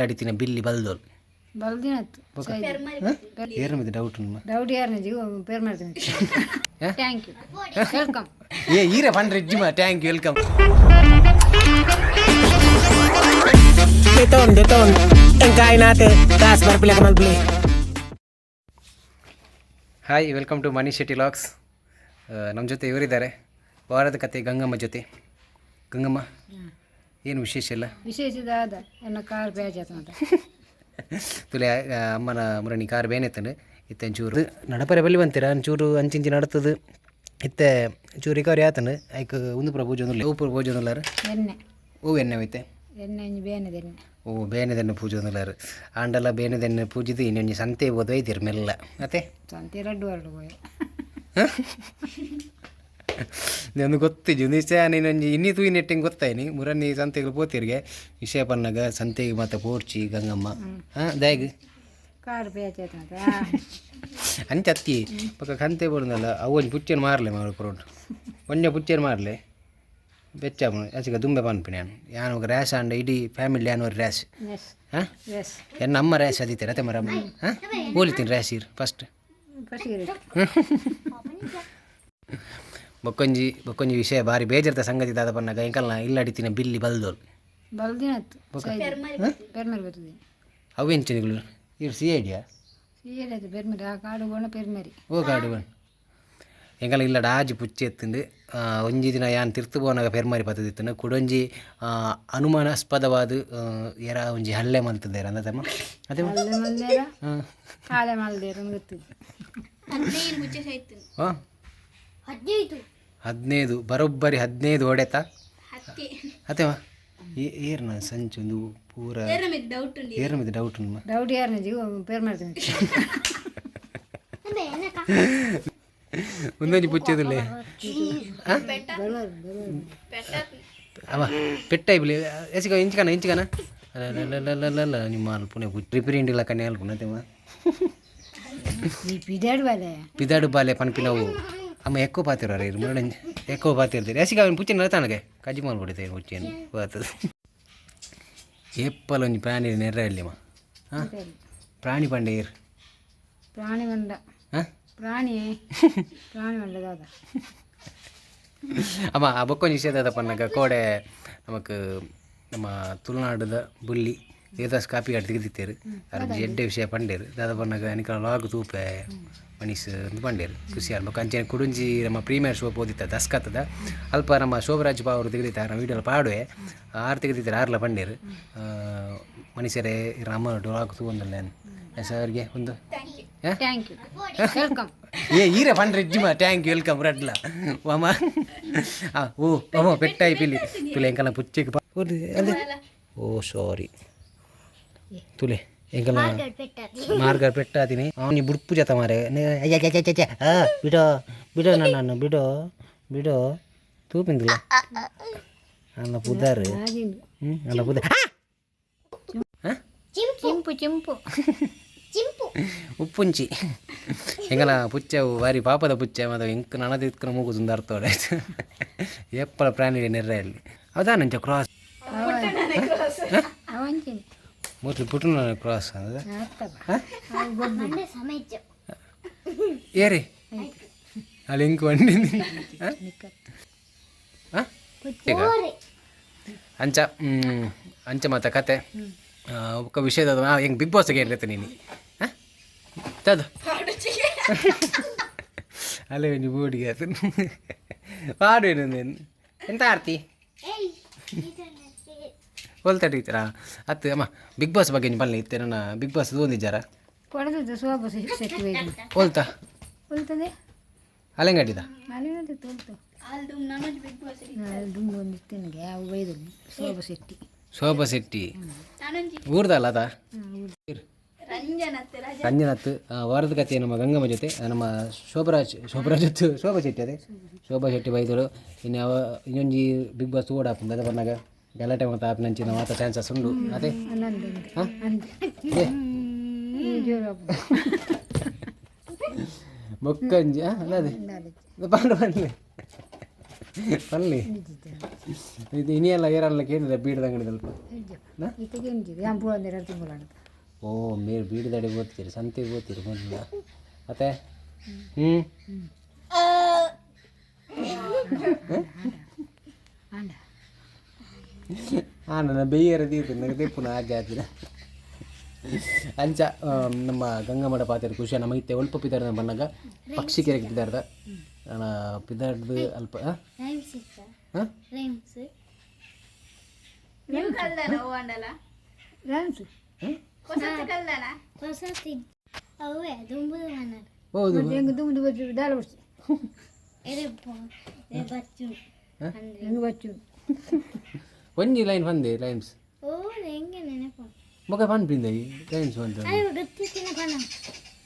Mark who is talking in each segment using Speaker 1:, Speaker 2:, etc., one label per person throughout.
Speaker 1: ತಡಿತಿನ ಬಿಲ್ಲಿ ಬಲ್ದೋಲ್
Speaker 2: ಬಲ್ದಿನತ್ತು
Speaker 1: ಏರ್ ಮತ್ತೆ ಡೌಟ್ ನಿಮ್ಮ
Speaker 2: ಡೌಟ್ ಯು ವೆಲ್ಕಮ್
Speaker 3: ಏ
Speaker 1: hi welcome to Mani Shetty LOX ನಮ್ಮ ಜೊತೆ ಇವರಿದ್ದಾರೆ ವಾರದ ಕತೆ ಗಂಗಮ್ಮ ಜೊತೆ ಗಂಗಮ್ಮ ಏನು ವಿಶೇಷ ಇಲ್ಲ?
Speaker 2: ವಿಶೇಷದಾದ ಎನ್ನ ಕಾರ್ ಆತ
Speaker 1: ತುಲೆ ಆ, ಅಮ್ಮನ ಮುರಣಿ ಕಾರ್ ಬೇನೆತ್ತಂಡು ಇತ್ತೆ ಒಂಚೂರು ನಡಪರೆ ಬಲ್ಲಿ ಬಂತೀರ? ಒಂಚೂರು ಅಂಚಿಂಚಿ ನಡತದು ಇತ್ತೆ ಚೂರು ರಿಕವರಿ ಆತಂಡು ಐಕ್ ಒಂದು ಪುರ ಪೂಜೆ ಒಂದು ಉಪ್ಪು ಪೂಜೆ ಒಂದುಲ್ಲಾರು
Speaker 2: ಎಣ್ಣೆ.
Speaker 1: ಹೂವು ಎಣ್ಣೆ ಹೋಯ್ತೆ.
Speaker 2: ಎಣ್ಣೆ ಇಂಜಿ ಬೇನದ ಎಣ್ಣೆ
Speaker 1: ಓ ಬೇನೆದೆಣ್ಣೆ ಪೂಜೆ ಆಂಡಲ್ಲ ಆಂಡಲ ಬೇನೆದೆಣ್ಣೆ ಪೂಜಿದು ಇನ್ನೊಂದು ಸಂತೆ ಓದು ಒಯ್ತೀರಿ ಮೆಲ್ಲ ಮತ್ತೆ?
Speaker 2: ಸಂತೆ ರಡ್ಡು ಹೊರಡು ಹೋಯ್.
Speaker 1: ಒಂದು ಗೊತ್ತಿಜ್ಜು ನಿಶ್ಚಯ ನೀನೊಂದು ಇನ್ನಿ ತೂಯಿ ನೆಟ್ಟಿಂಗ್ ಗೊತ್ತಾಯ್ನಿ. ಮುರನ್ನಿ ಸಂತೆಗಳು ಪೋತಿರ್ಗೆ. ವಿಷಯ ಪನ್ನಗ ಸಂತೆಗೆ ಮತ್ತೆ ಪೋರ್ಚಿ ಗಂಗಮ್ಮ. ಹಾಂ ದಾಯಗ್.
Speaker 2: ಕಾರ್ ಪ್ಯಾಚ್ ಆತ
Speaker 1: ಅಂಚ ಅತ್ತಿ ಪಕ್ಕ ಕಂತೆ ಬರೋದಲ್ಲ ಅವು ಒಂದು ಪುಚ್ಚೇನು ಮಾರಲೆ ಮಾರು ಪರೋಡು ಒಂಜ ಪುಚ್ಚೇನು ಮಾರಲೆ. ಬೆಚ್ಚ ಅಸಿಗ ದುಂಬೆ ಪನ್ಪಿನಿ ನಾನು ಯಾನು ರ್ಯಾಶ್ ಅಂಡ ಇಡೀ ಫ್ಯಾಮಿಲಿ ಯಾನು ರ್ಯಾಶ್.
Speaker 2: ಎಸ್
Speaker 1: ಹಾಂ?
Speaker 2: ಎಸ್
Speaker 1: ಎನ್ನ ಅಮ್ಮ ರ್ಯಾಶ್ ಅದಿತ್ತೆ ರತೆ ಮರ ಹಾಂ? ಹೋಲಿತೀನಿ ರ್ಯಾಶ್ ಇರು ಫಸ್ಟ್
Speaker 2: ಫಸ್ಟಿಗೆ
Speaker 1: ಬೊಕ್ಕೊಂಜಿ ಬೊಕ್ಕೊಂಜಿ ವಿಷಯ ಭಾರಿ ಬೇಜಾರ್ದ ಸಂಗತಿ ದಾದ ಪನ್ನಗ ಎಂಕಲ್ನ ಇಲ್ಲಡಿತಿನ ಬಿಲ್ಲಿ ಬಲ್ದೋಲ್.
Speaker 2: ಬಲ್ದಿನತ್ತು. ಪೆರ್ಮರಿ ಬರ್ತದೆ.
Speaker 1: ಇವ್ರು ಸಿ ಐಡಿಯಾ
Speaker 2: ಸೀಯಲಾಯ್ತು ಪೆರ್ಮರಿ ಆ ಕಾಡು ಗೋಣ ಪೆರ್ಮರಿ.
Speaker 1: ಓ ಕಾಡು ಎಂಕಲ್ಲ ಇಲ್ಲ ಡಾಜಿ ಪುಚ್ಚಿ ಎತ್ತಿಂದು ಒಂಜಿ ದಿನ ಯಾನ್ ತಿರ್ತು ಬೋನಾಗ ಪೆರ್ಮಾರಿ ಪತ್ತದಿತ್ತನು ಕುಡೊಂಜಿ ಅನುಮಾನಾಸ್ಪದವಾದ ಏರ ಎರ ಒಂಜಿ ಹಲ್ಲೆ ಮಲ್ತದೇರ ಅಂದತಮ್ಮ ಅದೇ
Speaker 2: ಮಲ್ದೇರ? ಮಲ್ದೇರ ಗೊತ್ತಿದ್ದು
Speaker 1: ಹಾಂ? ಹದಿನೈದು ಬರೋಬ್ಬರಿ ಹದಿನೈದು ಹೊಡೆತ ಅದೇವಾ ಏರ್ನ ಸಂಚು ಒಂದು ಪೂರ ಏರ್ మీద ಡೌಟ್ ನಿಮ್ಮ
Speaker 2: ಡೌಟ್ ಯಾರನಿಜಿ ಪೇರ್ ಮಾಡ್ತೀನಿ
Speaker 1: ಒಂದೊಂದು ಪುಚ್ಚದಿಲ್ಲ ಅವ ಪೆಟ್ಟ ಇಬ್ಲಿ ಎಸಿಗ ಇಂಚ್ಕನ ಇಂಚ್ಕನ ಅಲ್ಲ ನಿಮ್ಮ ಅಲ್ಪುನೆ ರಿಪೇರಿಂಗ್ ಇಲ್ಲ ಕನ್ನೆ ಅಲ್ಪುನ ತೆಮ್ಮ
Speaker 2: ಈ ಪಿದಾಡು ಬಾಲೆ
Speaker 1: ಪಿದಾಡು ಬಾಲೆ ಪನ್ಪಿನವು ಆಮೇಲೆ ಎಕ್ಕೋ ಪಾತಿರ ಇರು ಮುರಳೆ ಎಕ್ಕೋ ಪಾತಿರ್ತೀರಿ ಯಾಸಿಗೆ ಅವನು ಪುಚ್ಚಿನ ತಾನಗೆ ಕಜ್ಜಿ ಮಾಡ್ಬಿಡ್ತೀರಿ ಪುಚ್ಚಿಯನ್ನು ಬರ್ತದೆ ಎಪ್ಪಲ ಒಂದು ಪ್ರಾಣಿ ನೆರ ಇಲ್ಲಿಮ್ಮ ಹಾಂ ಪ್ರಾಣಿ ಪಂಡೆ ಇರು
Speaker 2: ಪ್ರಾಣಿ ಬಂಡ
Speaker 1: ಹಾಂ
Speaker 2: ಪ್ರಾಣಿ ಪ್ರಾಣಿ ಬಂಡದಾದ
Speaker 1: ஆமாம் அப்போ கொஞ்சம் விஷயத்தை அதை பண்ணாக்க கோடை நமக்கு நம்ம துள்நாடு புள்ளி ದೇವದಾಸ್ ಕಾಪಿ ಗಾಡಿ ತೆಗೆದಿತ್ತೇರು ಅದ್ರ ಎಡ್ಡೆ ವಿಷಯ ಪಂಡೇರು ದಾದ ಪನ್ನಗ ನಿಕಲ ಲಾಗ್ ತೂಪೆ ಮನೀಸ್ ಒಂದು ಪಂಡೇರು ಖುಷಿ ಅನ್ಬೇಕು ಅಂಚೆ ಕುಡುಂಜಿ ನಮ್ಮ ಪ್ರೀಮಿಯರ್ ಶೋ ಓದಿತ್ತ ದಸ್ಕತ್ತದ ಅಲ್ಪ ನಮ್ಮ ಶೋಭರಾಜ್ ಬಾ ಅವರು ತೆಗೆದಿದ್ದಾರೆ ನಮ್ಮ ವೀಡಿಯೋಲಿ ಪಾಡುವೆ ಆರು ತೆಗೆದಿದ್ದಾರೆ ಆರ್ಲ ಪಂಡೇರು ಮನುಷ್ಯರೇ ರಾಮ ಲಾಗ್ ತೂ ಒಂದಲ್ಲ ಸರ್ಗೆ ಒಂದು ಹಾ?
Speaker 2: ಥ್ಯಾಂಕ್ ಯು ವೆಲ್ಕಮ್
Speaker 1: ఏ ఈరే పండ్రి ఇజ్జిమా థ్యాంక్ యూ వెల్కమ్ రట్లా వామా ఆ, ఓ అమ్మో పెట్టాయి పిల్లి తులే ఇంకా పుచ్చికి అదే ఓ సారీ తులే ఇంకా మార్గారు పెట్టా తిని నీ బుడుపు చేత మారే అయ్యా బిడో బిడో నన్ను బిడో బిడో తూపిందిలే అలా పుద్దారు
Speaker 2: ಆಗಿಂದು
Speaker 1: అలా పుద్దా
Speaker 2: ಚಿಂಪು ಚಿಂಪು
Speaker 1: ಉಪ್ಪುಂಚಿ ಹೆಂಗನ ಪುಚ್ಚವು ಬಾರಿ ಪಾಪದ ಪುಚ್ಚ ಮತ್ತು ಎಂಕ್ ನನದು ಇತ್ಕೊಂಡು ಮೂಗುದು ಅರ್ಥೋಡೆ ಎಪ್ಪಳ ಪ್ರಾಣಿ ನೆರ್ರೆಯಲ್ಲಿ ಹೌದಾ ನಂಚ ಕ್ರಾಸ್
Speaker 2: ಅವಂಚಿನಿ
Speaker 1: ಮೋಸ್ಟ್ಲಿ ಪುಟ್ಟನ ಕ್ರಾಸ್ ಅದ
Speaker 2: ಆಗ್ತದ
Speaker 1: ಏರಿ? ಅಲ್ಲಿ ಹಿಂಗೆ ಒಂಡಿ ಅಂಚ ಅಂಚ ಮಾತ ಕತೆ. ಆ, ಒಕ್ಕ ವಿಷಯದ ಹೆಂಗೆ ಬಿಗ್ ಬಾಸ್ಗೆ ಏನಿರುತ್ತೆ ನೀನು. ಹಾಂ? ತದು. ಅಲ್ಲೇ ನೀವು ಬೋಡಿಗೆ ಆತು ಪಾಡು ಏನು ನೀನು. ಎಂತ ಆರ್ತಿ? ಟೀಚರಾ ಅತ್ತೆ ಅಮ್ಮ ಬಿಗ್ ಬಾಸ್ ಬಗ್ಗೆ ಬಲ್ಲ ಇತ್ತೆ ನನ್ನ ಬಿಗ್ ಬಾಸ್ ಓದಿದ್ದಾರ
Speaker 2: ಕೊಡದಿದ್ದು
Speaker 1: ಅಲೆಂಗಡಿದ
Speaker 2: ತೋಲ್ತು.
Speaker 1: ಶೋಭಾ ಶೆಟ್ಟಿ ಊರ್ದಲ್ಲ ಅದ? ರಂಜನತ್ ಆ, ವಾರದ ಕಥೆ ನಮ್ಮ ಗಂಗಮ್ಮ ಜೊತೆ ನಮ್ಮ ಶೋಭರಾಜ್ ಶೋಭರಾಜ್ ಜೊತೆ ಶೋಭಾ ಶೆಟ್ಟಿ ಅದೇ. ಶೋಭಾ ಶೆಟ್ಟಿ. ಬೈದಳು ಇನ್ನು ಯಾವ ಇನ್ನೊಂಜಿ ಬಿಗ್ ಬಾಸ್ ಓಡ್ ಹಾಕೊಂಡು ಅದೇ ಬಂದಾಗ. ಗಲಾಟೆ ಆಪ್ ನಂಚಿನ ಮಾತ ಚಾನ್ಸಸ್ ಉಂಡು. ಅದೇ? ಮೊಕ್ಕಂಜ
Speaker 2: ಅದೇ?
Speaker 1: ಬಂದು ಬನ್ನಿ ಬನ್ನಿ ಇದು ಇನಿಯಲ್ಲ ಏರಲ್ಲ ಕೇಳಿದೆ ಬೀಡದ ಅಂಗಡಿ ಸ್ವಲ್ಪ ಓ ಮೇರ್ ಬೀಡದಡಿ ಓದ್ತೀರಿ ಸಂತೆಗೆ ಓದ್ತೀರಿ ಮೊದಲ. ಮತ್ತೆ? ಹ್ಞೂ
Speaker 2: ಹ್ಞೂ
Speaker 1: ಹಾಂ ನನ್ನ ಬೆಯ್ಯರ ತೀರ್ತು ನನಗೆ ತೆಪ್ಪು ನಾ ಆಜೆ ಆತಿನ ಅಂಚ ಆ, ನಮ್ಮ ಗಂಗಮ್ಮಡ ಪಾತ್ರ ಖುಷಿ ನಮ್ಮ ಇತ್ತೆ ಒಲ್ಪ ಪಿದಾರ್ದ ಬಣ್ಣಗ ಪಕ್ಷಿ ಕೆರೆಗೆ ಪಿದಾರ್ದ ನಾನು ಪಿದಾರ್ದು ಅಲ್ಪ ಹಾಂ ಹಾಂ
Speaker 2: ರಾಮ್ಸ್
Speaker 1: ಹೌದು
Speaker 2: ಹೆಂಗೆ ದುಮ್ದು ಬಚ್ಚು ದಾಳ ಬಡ್ಸಿ ಹೆಂಗೆ ಬಚ್ಚು
Speaker 1: ಒಂಜಿ ಲೈನ್ ಬಂದೆ ಲೈನ್ಸ್ ಮಗ ಪನ್ ಈ ಲೈನ್ಸ್ ಬಂತು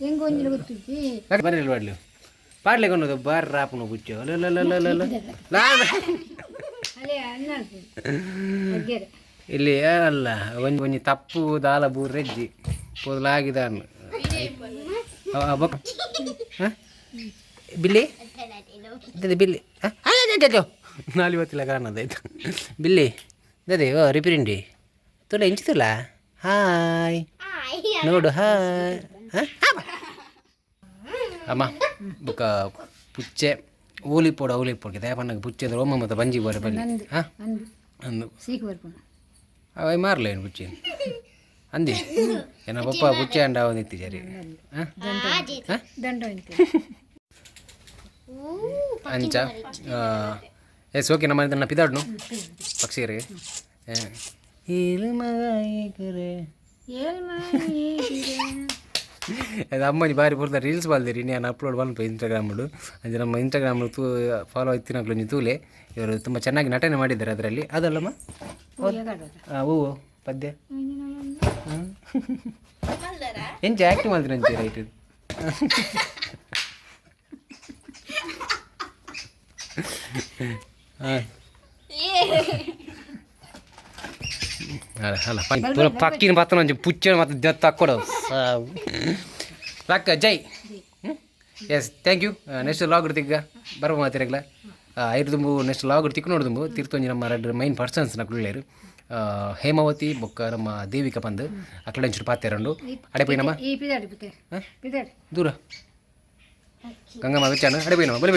Speaker 2: ಹೆಂಗೆ ಒಂದಿನ ಗೊತ್ತಿತ್ತು
Speaker 1: ಬರಲಿ ಬಾಡ್ಲಿ ಪಾಡ್ಲೆ ಕೊಂಡದು ಬಾರ್ ರಾಪನು ಬುಚ್ಚು ಇಲ್ಲಿ ಅಲ್ಲ ಒಂಜಿ ಒಂಜಿ ತಪ್ಪು ದಾಲ ಬೂರ್ ರೆಜ್ಜಿ ಪೊದಲಾಗಿದ ಬಿಲ್ಲಿ? ಬಿಲ್ಲಿ ನಾಲಿ ಗೊತ್ತಿಲ್ಲ ಕಾರಣದಾಯ್ತು ಬಿಲ್ಲಿ. ಇದ್ದದೆ ಓ ರಿಪಿರಿಂಡಿ ತುಲ ಎಂಚಿತಲ್ಲ ಹಾಯ್ ನೋಡು ಹಾಯ್ ಅಮ್ಮ ಬುಕ್ಕ ಪುಚ್ಚೆ ಊಲಿ ಪೋಡ ಊಲಿ ಪೋಡ್ಗೆ ದಯಪಣ್ಣಗೆ ಪುಚ್ಚೆ ರೋಮ ಮತ್ತು ಬಂಜಿ ಬೋರೆ ಬಲ್ಲಿ ಹಾಂ
Speaker 2: ಅಂದು
Speaker 1: ಅಂದು
Speaker 2: ಸೀಕ್ ಬರ್ಕೊಂಡು
Speaker 1: ಅವ ಮಾರ್ಲ ಏನು ಬುಚ್ಚಿ ಅಂದಿ ಏನ ಪಪ್ಪ ಬುಚ್ಚೆ ಅಂಡ ಅವನಿತ್ತಿ ಜರಿ ಹಾಂ
Speaker 2: ದಂಡ ಉಂಟು
Speaker 1: ಅಂಚ ಎಸ್ ಓಕೆ ನಮ್ಮ ಇದನ್ನು ಪಿದಾಡ್ನು ಪಕ್ಷಿ ರೀ ಮಗ ಏಕರೆ
Speaker 2: ಏಳ್ ಮಾಡಿ
Speaker 1: ಅದು ಅಮ್ಮನಿ ಬಾರಿ ಪೂರ್ತ ರೀಲ್ಸ್ ಬಾಲ್ದಿರಿ ನಾನು ಅಪ್ಲೋಡ್ ಬಂತು ಇನ್ಸ್ಟಾಗ್ರಾಮ್ ಅಂದರೆ ನಮ್ಮ ಇನ್ಸ್ಟಾಗ್ರಾಮ್ ತೂ ಫಾಲೋ ಆಯ್ತಿನಾಗ್ಲು ನೀವು ತೂಲೆ. ಇವರು ತುಂಬ ಚೆನ್ನಾಗಿ ನಟನೆ ಮಾಡಿದ್ದಾರೆ ಅದರಲ್ಲಿ. ಅದಲ್ಲಮ್ಮ? ಹೂವು ಪದ್ಯ. ಎಂಚ ಆ್ಯಕ್ಟ್ ಮಾಡಿದ್ರೆ ಅಂಚೆ ರೈಟ್ ಅಲ್ಲ ಅಲ್ಲ ಪೂರ ಪಕ್ಕಿನ ಪತ್ತನ ಒಂಚೂರು ಪುಚ್ಚ ಮತ್ತು ದೆತ್ತ ತಕ್ಕೊಡು ಸಾವು ಲಕ್ಕ ಜೈ S thank you next log ಇರ್ತಿಗ ಬರುವ ಮಾತಿರಗ್ಲ ಐದು ತುಂಬು ನೆಕ್ಸ್ಟ್ ಲಾಗ್ ತಿಕ್ಕು ನೋಡ್ದುಂಬು ತಿರ್ತೊಂಜಿ ನಮ್ಮ ಎರಡು ಮೈನ್ ಪರ್ಸನ್ಸ್ ನಕ್ಳುಳ್ಳೇರು ಹೇಮಾವತಿ ಬೊಕ್ಕ ನಮ್ಮ ದೇವಿಕ ಬಂದು ಅಕ್ಲ ಒಂಚೂರು ಪಾತೆರಂಡು ಅಡೆ ಪೋಯಿನಮ್ಮ
Speaker 2: ಈ ಪಿದಾಡಿ ಪಿತೆ ಪಿದಾಡಿ
Speaker 1: ದೂರ ಗಂಗಮ್ಮ ವಿಚಾರ ಅಡೆ ಪೋಯಿನಮ್ಮ ಬಲಿ